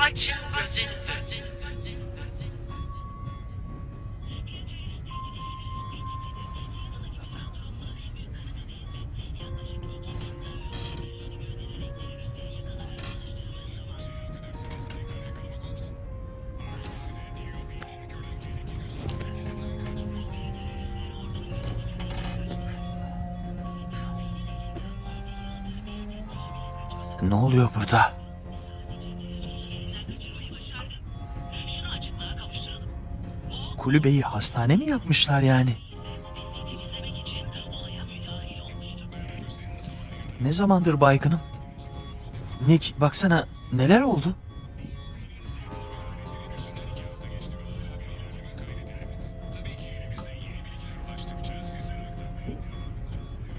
Açın gözünüzü. Kulübeyi hastane mi yapmışlar yani? Ne zamandır baygınım? Nick baksana neler oldu?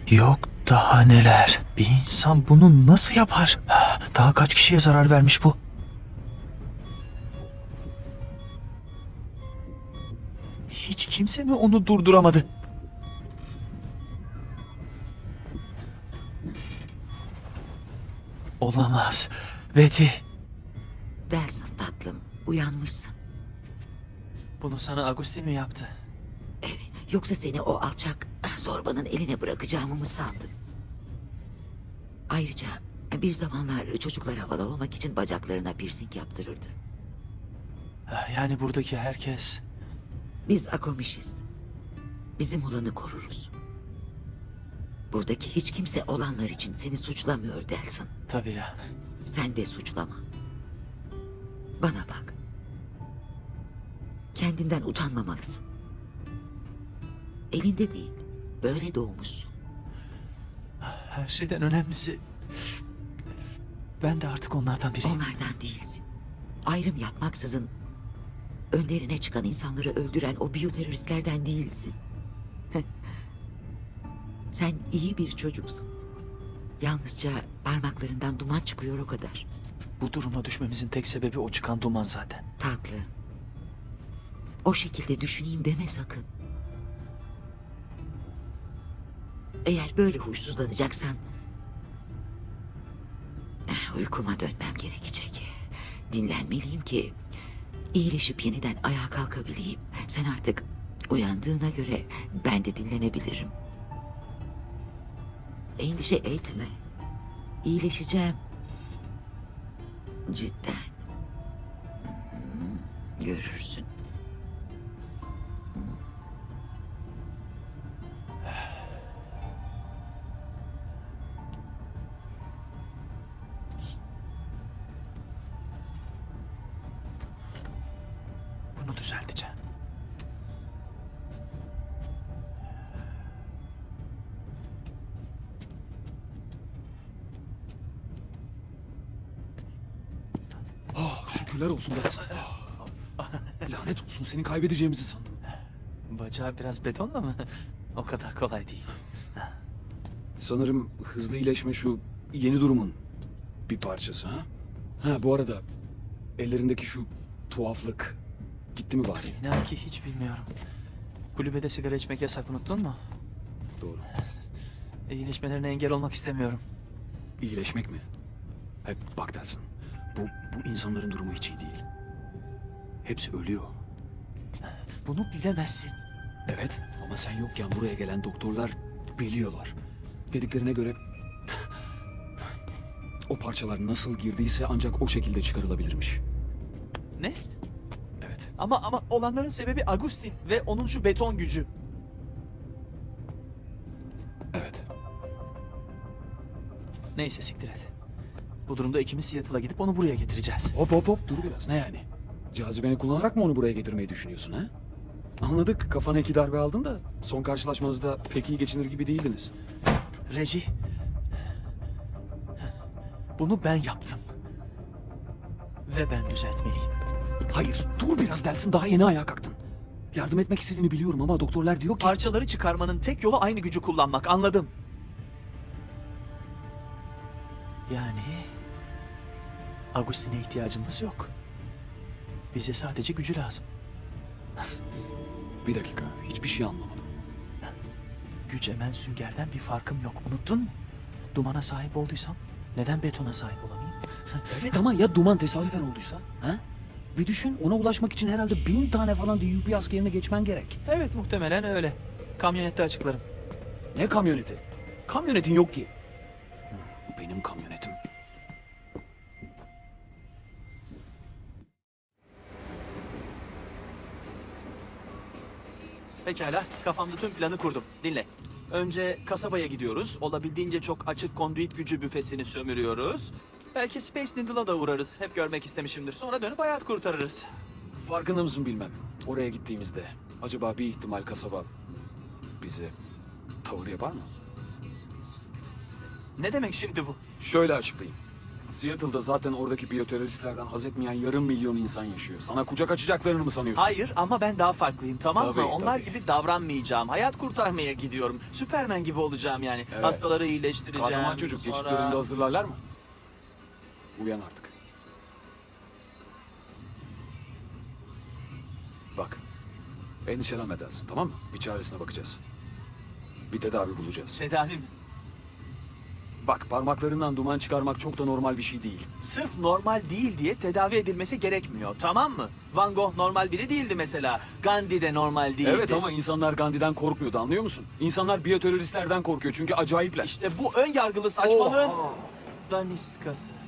Yok daha neler. Bir insan bunu nasıl yapar? Daha kaç kişiye zarar vermiş bu? Kimse mi onu durduramadı? Olamaz. Betty, Delsin tatlım, uyanmışsın. bunu sana Agustin mi yaptı? Evet, yoksa seni o alçak zorbanın eline bırakacağımı mı sandın? Ayrıca bir zamanlar çocuklar havalı olmak için bacaklarına piercing yaptırırdı. Yani buradaki herkes... Biz Akomişiz. Bizim olanı koruruz. Buradaki hiç kimse olanlar için seni suçlamıyor Delsin. Tabii ya. Sen de suçlama. Bana bak. Kendinden utanmamalısın. Elinde değil, böyle doğmuşsun. Her şeyden önemlisi... Ben de artık onlardan biriyim. Onlardan değilsin. Ayrım yapmaksızın önlerine çıkan insanları öldüren o biyoteröristlerden değilsin. Sen iyi bir çocuksun. Yalnızca parmaklarından duman çıkıyor o kadar. Bu duruma düşmemizin tek sebebi o çıkan duman zaten. Tatlı. O şekilde düşüneyim deme sakın. Eğer böyle huysuzlanacaksan... eh, Uykuma dönmem gerekecek. Dinlenmeliyim ki... iyileşip yeniden ayağa kalkabileyim. Sen artık uyandığına göre ben de dinlenebilirim. Endişe etme. İyileşeceğim. Cidden. Görürsün. Seni kaybedeceğimizi sandım. Bacağı biraz betonla mı? o kadar kolay değil. Sanırım hızlı iyileşme şu yeni durumun bir parçası ha? Ha bu arada ellerindeki şu tuhaflık gitti mi bari? İnan ki hiç bilmiyorum. Kulübede sigara içmek yasak unuttun mu? Doğru. İyileşmelerine engel olmak istemiyorum. İyileşmek mi? Hep bak dersin. Bu, bu insanların durumu hiç iyi değil. Hepsi ölüyor. Bunu bilemezsin. Evet ama sen yokken buraya gelen doktorlar biliyorlar. Dediklerine göre o parçalar nasıl girdiyse ancak o şekilde çıkarılabilirmiş. Ne? Evet. Ama ama olanların sebebi Agustin ve onun şu beton gücü. Evet. Neyse siktir et. Bu durumda ikimiz Seattle'a gidip onu buraya getireceğiz. Hop hop hop dur biraz ne yani? Cazibeni kullanarak mı onu buraya getirmeyi düşünüyorsun ha? Anladık kafana iki darbe aldın da son karşılaşmanızda pek iyi geçinir gibi değildiniz. Reci. Bunu ben yaptım. Ve ben düzeltmeliyim. Hayır dur biraz dersin daha yeni ayağa kalktın. Yardım etmek istediğini biliyorum ama doktorlar diyor ki... Parçaları çıkarmanın tek yolu aynı gücü kullanmak anladım. Yani Agustin'e ihtiyacımız yok. Bize sadece gücü lazım. Bir dakika hiçbir şey anlamadım. Güç emen süngerden bir farkım yok. Unuttun mu? Dumana sahip olduysam neden betona sahip olamayayım? Evet ama ya duman tesadüfen olduysa? Ha? Bir düşün ona ulaşmak için herhalde bin tane falan DUP askerine geçmen gerek. Evet muhtemelen öyle. Kamyonette açıklarım. Ne kamyoneti? Kamyonetin yok ki. Benim kamyonetim. Pekala, kafamda tüm planı kurdum. Dinle. Önce kasabaya gidiyoruz. Olabildiğince çok açık konduit gücü büfesini sömürüyoruz. Belki Space Needle'a da uğrarız. Hep görmek istemişimdir. Sonra dönüp hayat kurtarırız. Farkında mısın bilmem. Oraya gittiğimizde acaba bir ihtimal kasaba bize tavır yapar mı? Ne demek şimdi bu? Şöyle açıklayayım. Seattle'da zaten oradaki biyoteröristlerden haz etmeyen yarım milyon insan yaşıyor. Sana kucak açacaklarını mı sanıyorsun? Hayır ama ben daha farklıyım tamam Tabii, mı? Onlar tabii. gibi davranmayacağım. Hayat kurtarmaya gidiyorum. Süpermen gibi olacağım yani. Evet. Hastaları iyileştireceğim. Kahraman çocuk geçit Sonra- töreninde hazırlarlar mı? Uyan artık. Bak. Endişelenme dersin tamam mı? Bir çaresine bakacağız. Bir tedavi bulacağız. Tedavi mi? Bak parmaklarından duman çıkarmak çok da normal bir şey değil. Sırf normal değil diye tedavi edilmesi gerekmiyor. Tamam mı? Van Gogh normal biri değildi mesela. Gandhi de normal değildi. Evet ama insanlar Gandhi'den korkmuyordu anlıyor musun? İnsanlar biyoteröristlerden korkuyor çünkü acayipler. İşte bu ön yargılı saçmalığın Oha! daniskası.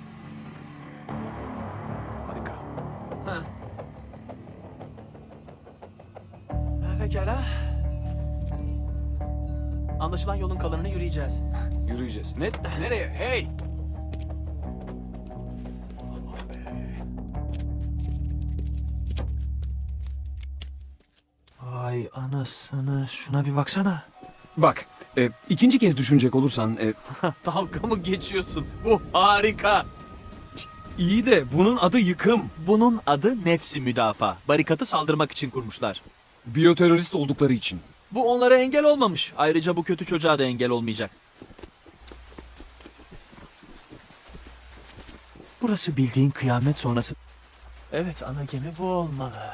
Yürüyeceğiz. Yürüyeceğiz. Ne? Nereye? Hey! Ay anasını şuna bir baksana. Bak, e, ikinci kez düşünecek olursan e, Dalga mı geçiyorsun? Bu harika. iyi de bunun adı yıkım. Bunun adı nefsi müdafaa. Barikatı saldırmak için kurmuşlar. Biyoterörist oldukları için. Bu onlara engel olmamış. Ayrıca bu kötü çocuğa da engel olmayacak. Burası bildiğin kıyamet sonrası. Evet ana gemi bu olmalı.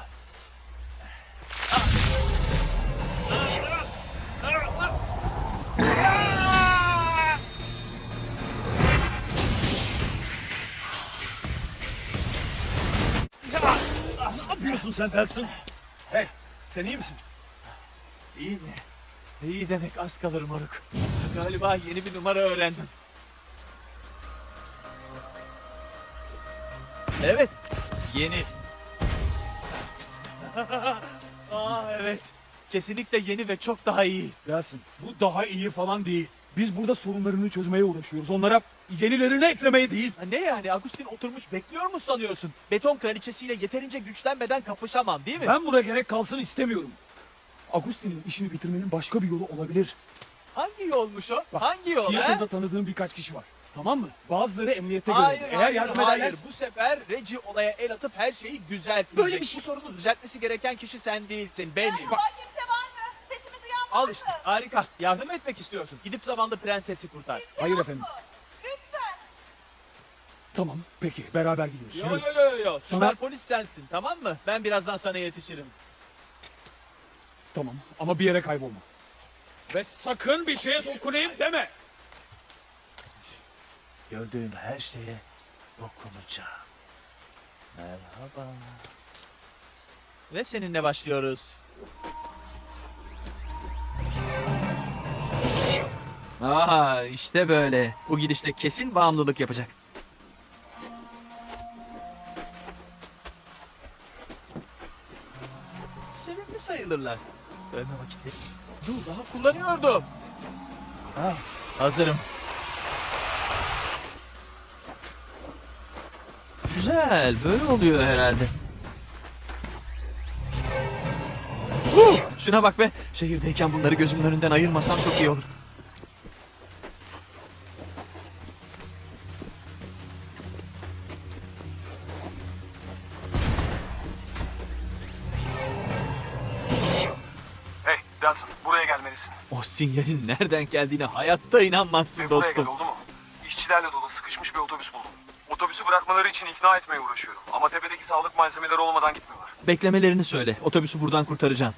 Ne yapıyorsun sen Delsin? Hey, sen iyi misin? İyi mi? İyi demek az kalır moruk. Galiba yeni bir numara öğrendim. Evet. Yeni. Aa evet. Kesinlikle yeni ve çok daha iyi. Delsin, bu daha iyi falan değil. Biz burada sorunlarını çözmeye uğraşıyoruz. Onlara yenilerini eklemeye değil. Ha, Ne yani Agustin oturmuş bekliyor mu sanıyorsun? Beton kraliçesiyle yeterince güçlenmeden kapışamam değil mi? Ben buna gerek kalsın istemiyorum. Agustin'in işini bitirmenin başka bir yolu olabilir. Hangi yolmuş o? Bak, Hangi yol Seattle'da he? tanıdığım birkaç kişi var. Tamam mı? Bazıları emniyette Hayır, görevli. Eğer hayır, yardım hayır. ederlerse... Bu sefer Regi olaya el atıp her şeyi düzeltmeyecek. Böyle bir şey- Bu sorunu düzeltmesi gereken kişi sen değilsin, benim. Merhaba kimse var mı? Sesimi duyan var Al mı? işte, harika. Yardım etmek istiyorsun. Gidip zamanlı prensesi kurtar. Hayır efendim. Lütfen. Tamam, peki. Beraber gidiyoruz. Yo Yürü. yo yo yo. Sana- Süper polis sensin, tamam mı? Ben birazdan sana yetişirim. Tamam ama bir yere kaybolma. Ve sakın bir şeye dokunayım deme. Gördüğün her şeye dokunacağım. Merhaba. Ve seninle başlıyoruz. Aa işte böyle. Bu gidişte kesin bağımlılık yapacak. Sevimli sayılırlar. Ölme vakitleri. Dur daha kullanıyordum. Ha, hazırım. Güzel, böyle oluyor herhalde. Şuna bak be, şehirdeyken bunları gözümün önünden ayırmasam çok iyi olur. Dawson buraya gelmelisin. O sinyalin nereden geldiğine hayatta inanmazsın Ve buraya gel dostum. oldu mu? İşçilerle dolu sıkışmış bir otobüs buldum. Otobüsü bırakmaları için ikna etmeye uğraşıyorum. Ama tepedeki sağlık malzemeleri olmadan gitmiyorlar. Beklemelerini söyle, otobüsü buradan kurtaracağım.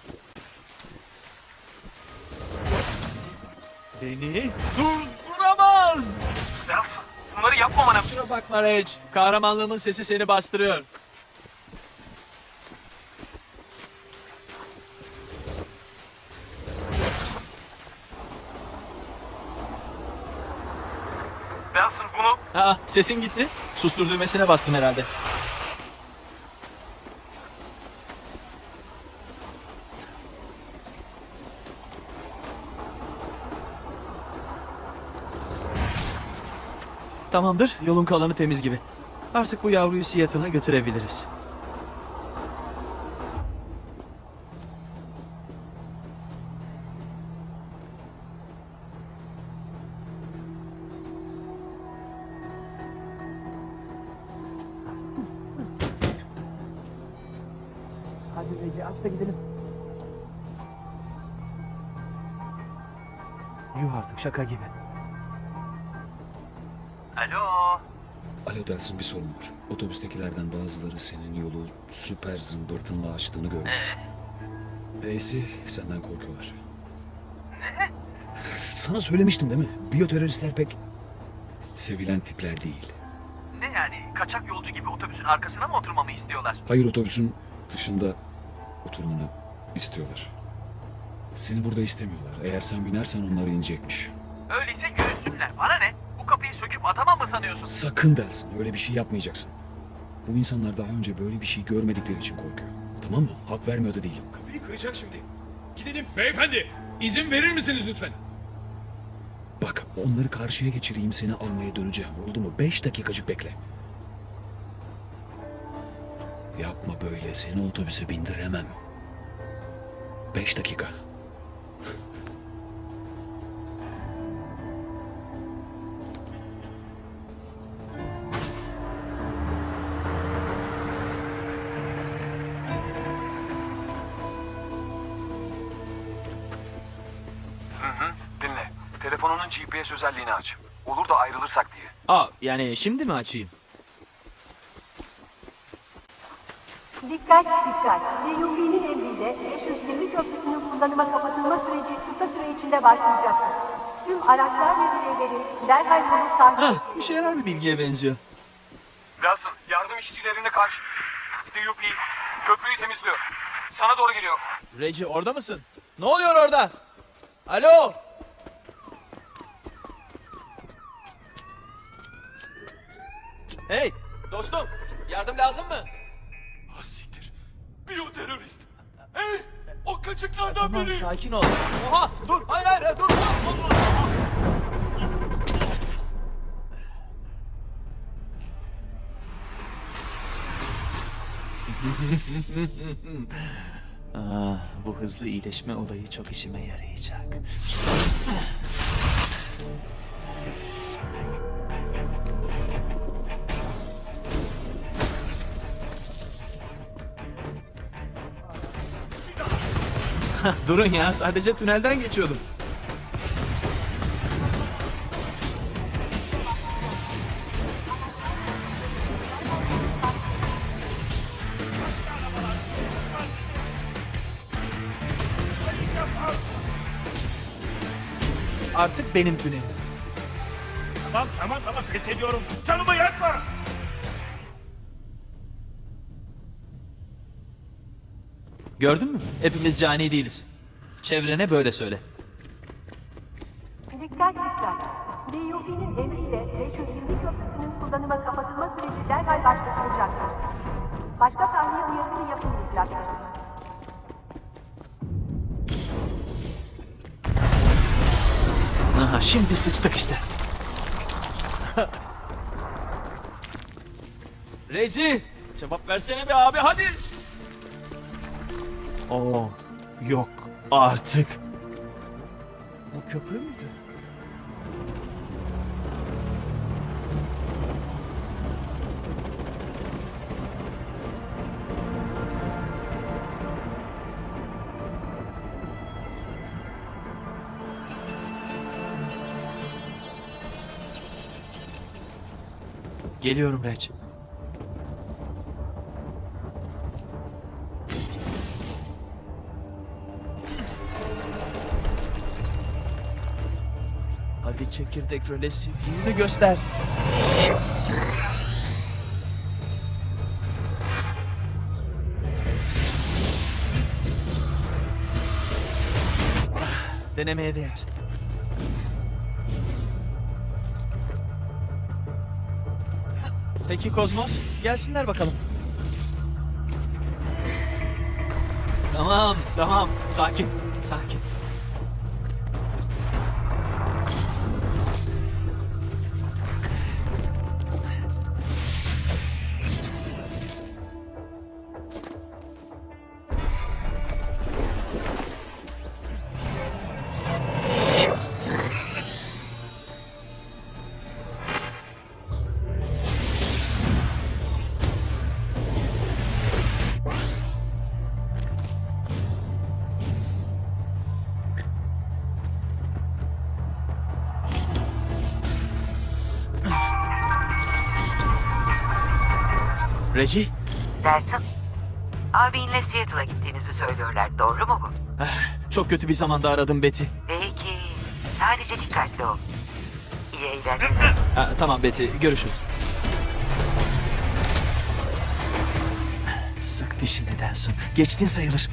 Beni durduramaz! Dawson bunları yapmamana... Kusura bakma Reg. Kahramanlığımın sesi seni bastırıyor. Delsin bunu... Aa, sesin gitti. Sustur düğmesine bastım herhalde. Tamamdır, yolun kalanı temiz gibi. Artık bu yavruyu Seattle'a götürebiliriz. Alo Delsin bir sorun var. Otobüstekilerden bazıları senin yolu süper zımbırtınla açtığını görmüş. E'si senden korkuyorlar. Ne? Sana söylemiştim değil mi? Biyoteröristler pek sevilen tipler değil. Ne yani? Kaçak yolcu gibi otobüsün arkasına mı oturmamı istiyorlar? Hayır otobüsün dışında oturmanı istiyorlar. Seni burada istemiyorlar. Eğer sen binersen onlar inecekmiş. Öyleyse yürüsünler. Bana ne? Söküp atamam mı sanıyorsun? Sakın Delsin öyle bir şey yapmayacaksın. Bu insanlar daha önce böyle bir şey görmedikleri için korkuyor. Tamam mı? Hak vermiyor da değilim. Kapıyı kıracak şimdi. Gidelim. Beyefendi, izin verir misiniz lütfen? Bak onları karşıya geçireyim seni almaya döneceğim. Oldu mu? Beş dakikacık bekle. Yapma böyle. Seni otobüse bindiremem. Beş dakika. Telefonunun GPS özelliğini aç. Olur da ayrılırsak diye. Aa, yani şimdi mi açayım? Dikkat dikkat. DUP'nin emriyle 520 köprüsünün kullanıma kapatılma süreci kısa süre içinde başlayacaktır. Tüm araçlar ve bireylerin derhal yolu takip Hah, işe yarar bir bilgiye benziyor. Delsin yardım işçilerine karşı. DUP köprüyü temizliyor. Sana doğru geliyor. Reci orada mısın? Ne oluyor orada? Alo? Hey dostum yardım lazım mı? Ah siktir. Biyoterörist. Hey, o kaçıklardan Tamam biri. sakin ol. Oha dur hayır hayır hayır, dur. Ah, bu hızlı iyileşme olayı çok işime yarayacak. Durun ya sadece tünelden geçiyordum. Artık benim tünelim. Tamam tamam tamam pes ediyorum. Canımı yakma. Gördün mü? Hepimiz cani değiliz. Çevrene böyle söyle. Dikkat dikkat. DUP'nin emriyle 520 köprüsünün kullanıma kapatılma süreci derhal başlatılacaktır. Başka tahliye uyarısı yapılmayacaktır. Aha şimdi sıçtık işte. Reci! Cevap versene be abi hadi! Oo, yok artık. Bu köprü müydü? Geliyorum Reç. Çekirdek rölesi gününü göster. Denemeye değer. Peki Kozmos, gelsinler bakalım. Tamam, tamam. Sakin, sakin. Reggie, Dersin. Abinle Seattle'a gittiğinizi söylüyorlar. Doğru mu bu? çok kötü bir zamanda aradım Betty. Peki. Sadece dikkatli ol. İyi eğlenceler. Ha, tamam Betty, görüşürüz. Sık dişini Danson. Geçtin sayılır.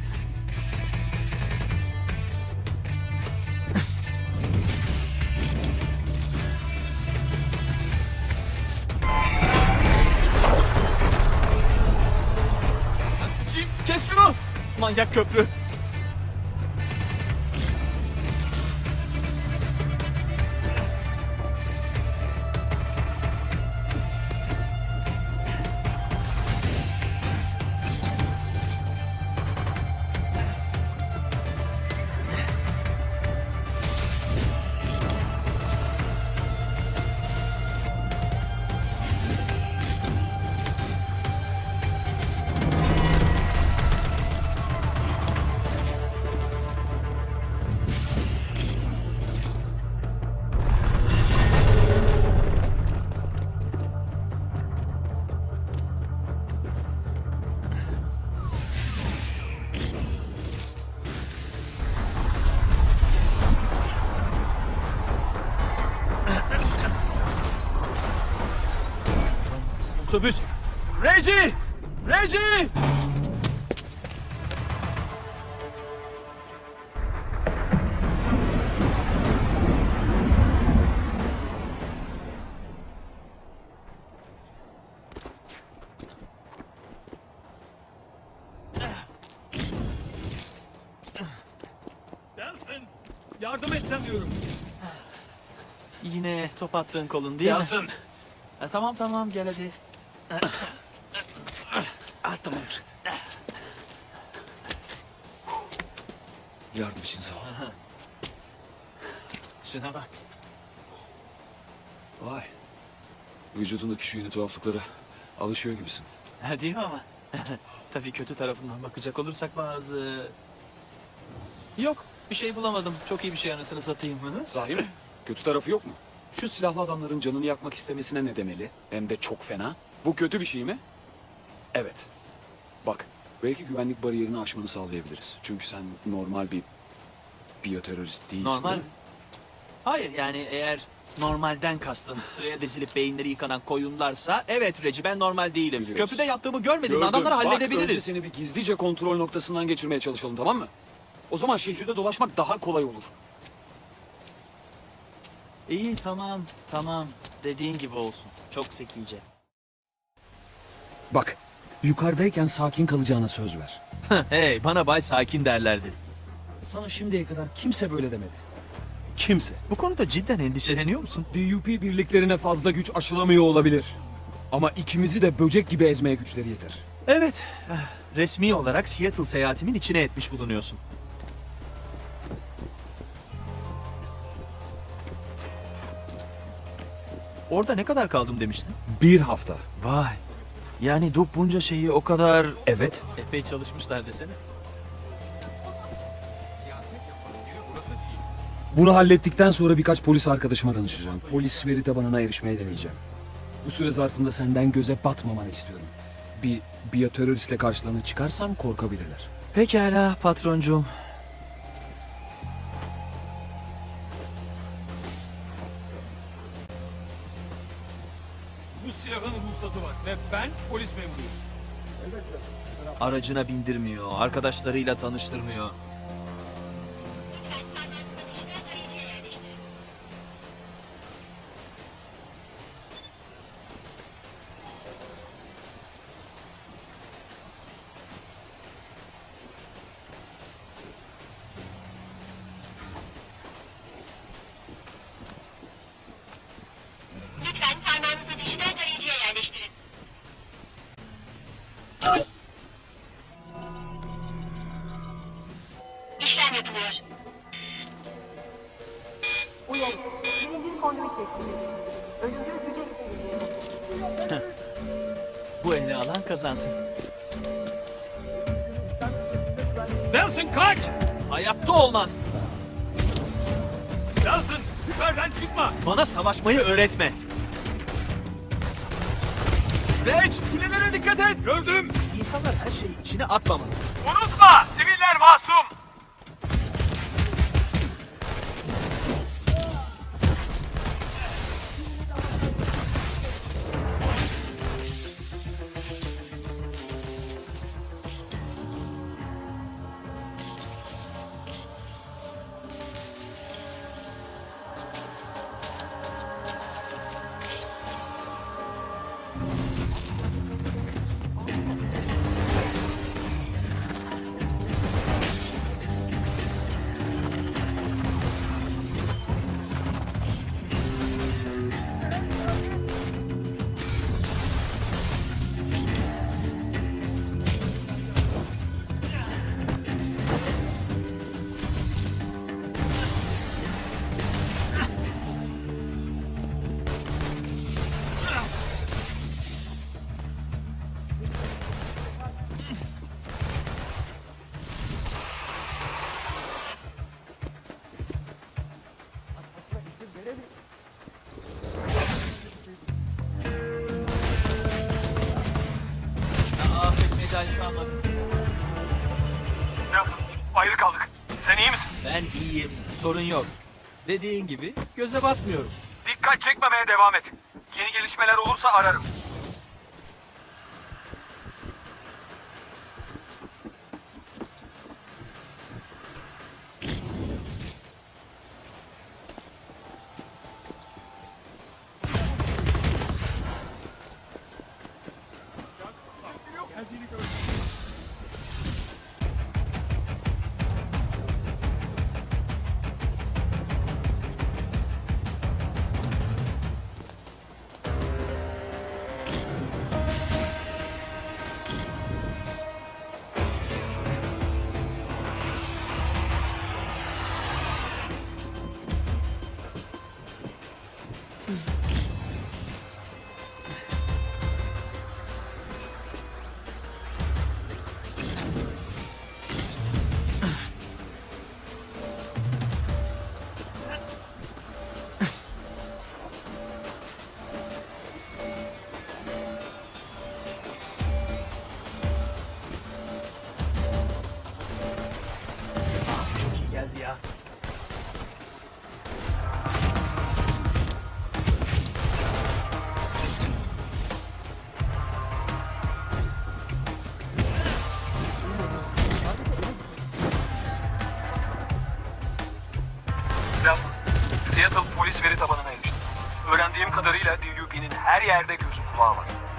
Manyak köprü. Otobüs. Reggie! Reggie! Danson. Yardım diyorum. Yine top attığın kolun değil mi? Danson. Ha, tamam tamam gel hadi. Ah tamam. Yardım için sağ ol. Şuna bak. Vay. Vücudundaki şu yeni tuhaflıklara alışıyor gibisin. Ha, değil mi ama? Tabii kötü tarafından bakacak olursak bazı... Yok bir şey bulamadım. Çok iyi bir şey anasını satayım. Hı. Sahi mi? Kötü tarafı yok mu? Şu silahlı adamların canını yakmak istemesine ne demeli? Hem de çok fena. Bu kötü bir şey mi? Evet. Bak, belki güvenlik bariyerini aşmanı sağlayabiliriz. Çünkü sen normal bir biyoterörist değilsin. Normal. değil mi? Hayır yani eğer normalden kastın sıraya dizilip beyinleri yıkanan koyunlarsa evet Reci ben normal değilim. Biliyoruz. Köprüde yaptığımı görmedin mi? Gördüm. Adamları Bak, önce halledebiliriz. seni bir gizlice kontrol noktasından geçirmeye çalışalım tamam mı? O zaman şehirde dolaşmak daha kolay olur. İyi tamam tamam dediğin gibi olsun. Çok zekice. Bak, yukarıdayken sakin kalacağına söz ver. hey bana bay sakin derlerdi. Sana şimdiye kadar kimse böyle demedi. Kimse. Bu konuda cidden endişeleniyor musun? DUP birliklerine fazla güç aşılamıyor olabilir. Ama ikimizi de böcek gibi ezmeye güçleri yeter. Evet. eh, Resmi olarak Seattle seyahatimin içine etmiş bulunuyorsun. Orada ne kadar kaldım demiştin? Bir hafta. Vay. Yani Dup bunca şeyi o kadar... Evet. Epey çalışmışlar desene. Bunu hallettikten sonra birkaç polis arkadaşıma danışacağım. Polis veri tabanına erişmeye deneyeceğim. Bu süre zarfında senden göze batmamanı istiyorum. Bir biyoteröristle karşılarına çıkarsam korkabilirler. Pekala patroncuğum. Ruhsatı var ve ben polis memuruyum. Aracına bindirmiyor, arkadaşlarıyla tanıştırmıyor. Bu eli alan kazansın. Nelson kaç! Hayatta olmaz. Nelson süperden çıkma! Bana savaşmayı öğretme. Reç, kulelere dikkat et. Gördüm! İnsanlar her şeyi içine atmamalı. Unutma sorun yok. Dediğin gibi göze batmıyorum. Dikkat çekmemeye devam et. Yeni gelişmeler olursa ararım.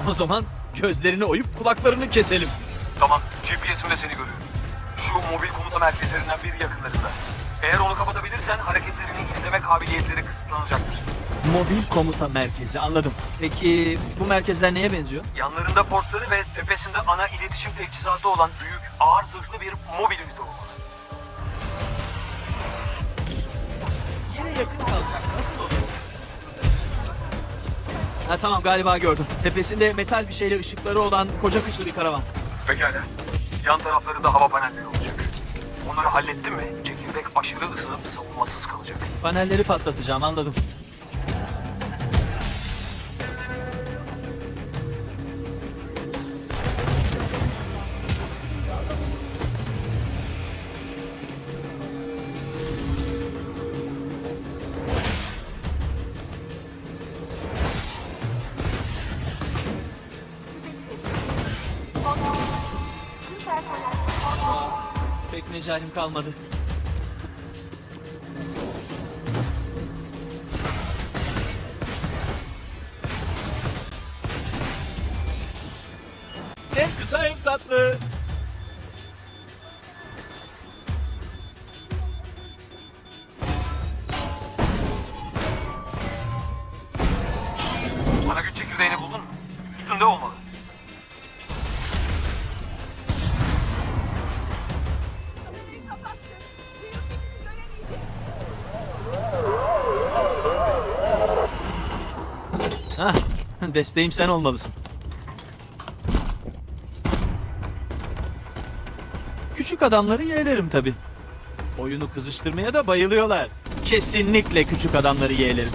O zaman gözlerini oyup kulaklarını keselim. Tamam, GPS'imde seni görüyorum. Şu mobil komuta merkezlerinden biri yakınlarında. Eğer onu kapatabilirsen hareketlerini izleme kabiliyetleri kısıtlanacaktır. Mobil komuta merkezi anladım. Peki bu merkezler neye benziyor? Yanlarında portları ve tepesinde ana iletişim teçhizatı olan büyük, ağır zırhlı bir mobil ünite olmalı. Yine yakın kalsak nasıl olur? Ha tamam galiba gördüm. Tepesinde metal bir şeyle ışıkları olan koca kışlı bir karavan. Pekala. Yan taraflarında hava panelleri olacak. Onları hallettin mi? Çekirdek aşırı ısınıp savunmasız kalacak. Panelleri patlatacağım anladım. Pek mecalim kalmadı. Hem kısa hem. Desteğim sen olmalısın. Küçük adamları yeğlerim tabi. Oyunu kızıştırmaya da bayılıyorlar. Kesinlikle küçük adamları yeğlerim.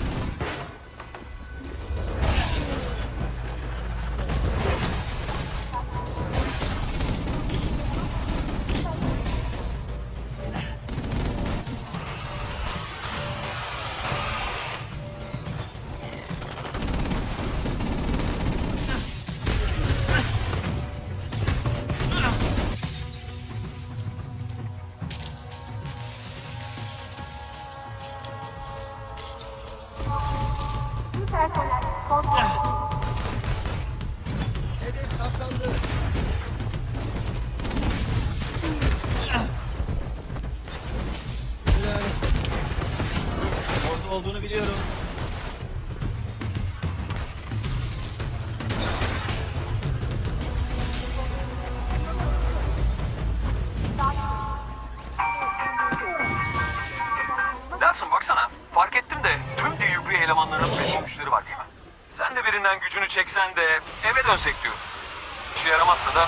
Çeksen de eve dönsek diyor. İşe yaramazsa da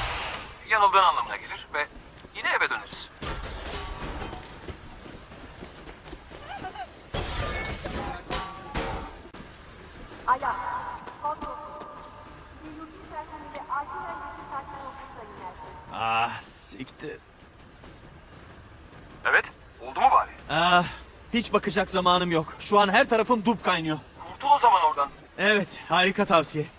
yanıldığın anlamına gelir ve yine eve döneriz. alarm. Ah siktir. Evet. Oldu mu bari? Ah, hiç bakacak zamanım yok. Şu an her tarafım dup kaynıyor. Kurtul o zaman oradan. Evet, harika tavsiye.